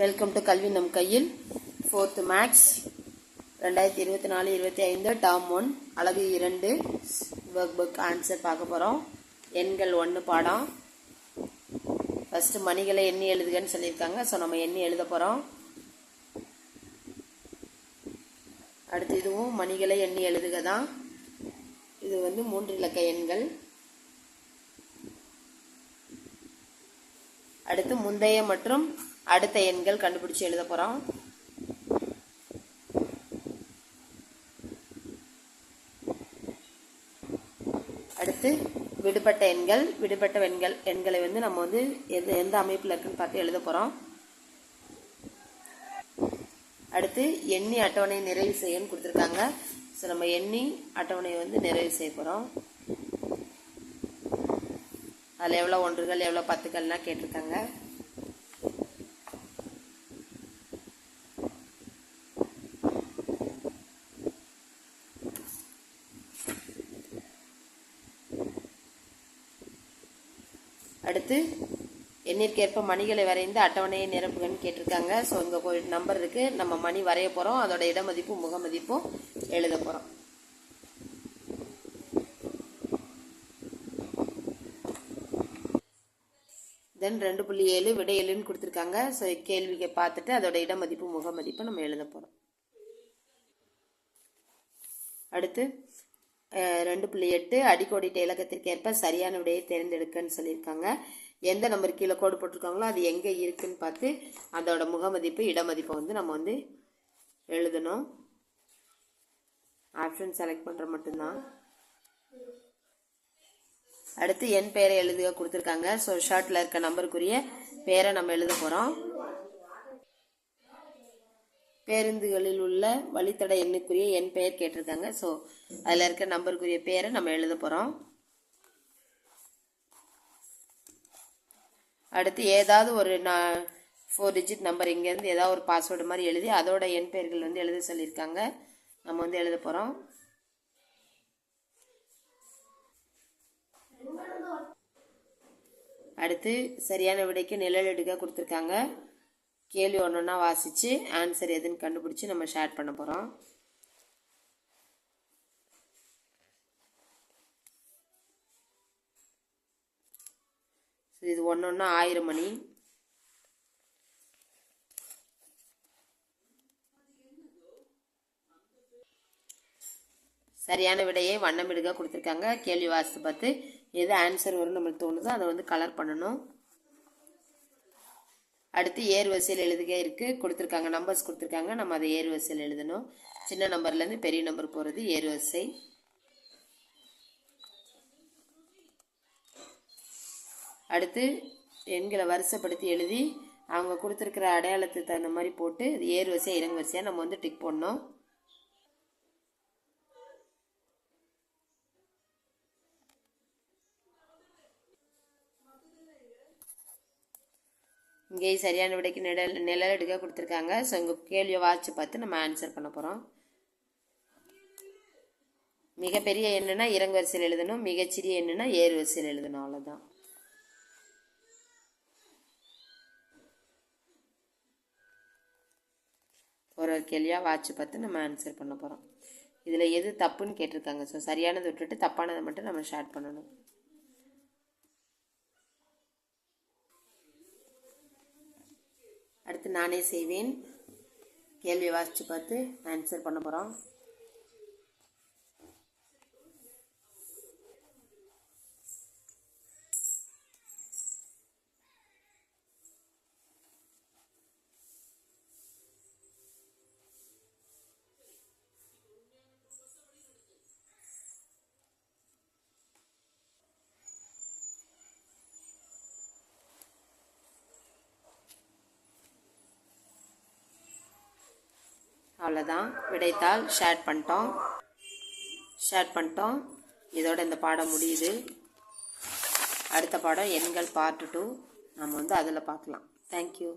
Welcome to கல்வி நம் கையில் ஃபோர்த்து மேக்ஸ் ரெண்டாயிரத்தி இருபத்தி நாலு இருபத்தி ஐந்து டேர்ம் ஒன் அழகு இரண்டு ஒர்க் புக் ஆன்சர் பார்க்க போகிறோம் எண்கள் ஒன்று பாடம். ஃபஸ்ட்டு மணிகளை எண்ணி எழுதுகன்னு சொல்லியிருக்காங்க ஸோ நம்ம எண்ணி எழுத போகிறோம் அடுத்து இதுவும் மணிகளை எண்ணி எழுதுக தான். இது வந்து மூன்று இலக்க எண்கள். அடுத்து முந்தைய மற்றும் அடுத்த எண்கள் கண்டுபிடிச்சு எழுத போகிறோம் அடுத்து விடுபட்ட எண்கள் விடுபட்ட எண்கள் எண்களை வந்து நம்ம வந்து எந்த எந்த அமைப்பில் இருக்குன்னு பார்த்து எழுத போகிறோம் அடுத்து எண்ணி அட்டவணை நிறைவு செய்யன்னு கொடுத்துருக்காங்க. ஸோ நம்ம எண்ணி அட்டவணையை வந்து நிறைவு செய்ய போகிறோம் அதில் எவ்வளோ ஒன்றுகள் எவ்வளோ பத்துக்கள்லாம் கேட்டிருக்காங்க. அடுத்து எண்ணிற்கேற்ப மணிகளை வரைந்து அட்டவணையை நிரப்புகன்னு கேட்டிருக்காங்க. ஸோ இங்கே ஒரு நம்பர் இருக்குது நம்ம மணி வரைய போகிறோம் அதோட இடமதிப்பும் முகமதிப்பும் எழுத போகிறோம் தென் ரெண்டு புள்ளி ஏழு விடை ஏழுன்னு கொடுத்துருக்காங்க. ஸோ கேள்வியை பார்த்துட்டு அதோட இடமதிப்பு மதிப்பு நம்ம எழுத போகிறோம் அடுத்து ரெண்டு புள்ளி எட்டு அடிக்கோடிட்ட இலக்கத்திற்கேற்ப சரியான விடையை தேர்ந்தெடுக்கன்னு சொல்லியிருக்காங்க. எந்த நம்பர் கீழே கோடு போட்டிருக்காங்களோ அது எங்கே இருக்குன்னு பார்த்து அதோட முகமதிப்பு இடமதிப்பை வந்து நம்ம வந்து எழுதணும். ஆப்ஷன் செலக்ட் பண்ணுற மட்டும்தான். அடுத்து என் பெயரை எழுதுக கொடுத்துருக்காங்க. ஸோ ஷார்ட்டில் இருக்க நம்பருக்குரிய பேரை நம்ம எழுத போகிறோம் பேருந்துகளில் உள்ள வழித்தட எண்ணுக்குரிய என் பெயர் கேட்டிருக்காங்க. ஸோ அதில் இருக்க நம்பருக்குரிய பேரை நம்ம எழுத போகிறோம் அடுத்து ஏதாவது ஒரு நான் ஃபோர் டிஜிட் நம்பர் இங்கேருந்து ஏதாவது ஒரு பாஸ்வேர்டு மாதிரி எழுதி அதோட என் பெயர்கள் வந்து எழுத சொல்லியிருக்காங்க. நம்ம வந்து எழுத போகிறோம் அடுத்து சரியான விடைக்கு நிழல் எடுக்க கொடுத்துருக்காங்க. கேள்வி ஒன்று ஒன்றா வாசித்து ஆன்சர் எதுன்னு கண்டுபிடிச்சி நம்ம ஷேர் பண்ண போகிறோம் இது ஒன்று ஒன்றா ஆயிரம் மணி. சரியான விடையை வண்ணமிடுக கொடுத்துருக்காங்க. கேள்வி வாசித்து பார்த்து எது ஆன்சர் வரும் நம்மளுக்கு தோணுதோ அதை வந்து கலர் பண்ணணும். அடுத்து ஏர் வரிசையில் எழுதுக இருக்குது கொடுத்துருக்காங்க நம்பர்ஸ் கொடுத்துருக்காங்க. நம்ம அதை ஏர் வரிசையில் எழுதணும். சின்ன நம்பர்லேருந்து பெரிய நம்பர் போகிறது ஏர் வரிசை. அடுத்து எண்களை வரிசைப்படுத்தி எழுதி அவங்க கொடுத்துருக்கிற அடையாளத்துக்கு தகுந்த மாதிரி போட்டு ஏர் வரிசை இறங்கு வரிசையாக நம்ம வந்து டிக் பண்ணோம் இங்கேயும் சரியான விடைக்கு நிழல் நிழல் எடுக்க கொடுத்துருக்காங்க. ஸோ இங்கே கேள்வியை வாட்சி பார்த்து நம்ம ஆன்சர் பண்ண போகிறோம் மிகப்பெரிய எண்ணுனா இறங்கு வரிசையில் எழுதணும். மிகச்சிறிய எண்ணுனா ஏறு வரிசையில் எழுதணும். அவ்வளோதான் ஒரு ஒரு கேள்வியாக வாட்சி பார்த்து நம்ம ஆன்சர் பண்ண போகிறோம் இதில் எது தப்புன்னு கேட்டிருக்காங்க. ஸோ சரியானதை விட்டுட்டு தப்பானதை மட்டும் நம்ம ஷேர் பண்ணணும். அடுத்து நானே செய்வேன். கேள்வி வாசித்து பார்த்து ஆன்சர் பண்ண போகிறோம் அவ்வளோதான் விடைத்தாள் ஷேர் பண்ணிட்டோம். ஷேர் பண்ணிட்டோம். இதோட இந்த பாடம் முடியுது. அடுத்த பாடம் எண்கள் பார்ட் டூ நம்ம வந்து அதில் பார்க்கலாம். தேங்க்யூ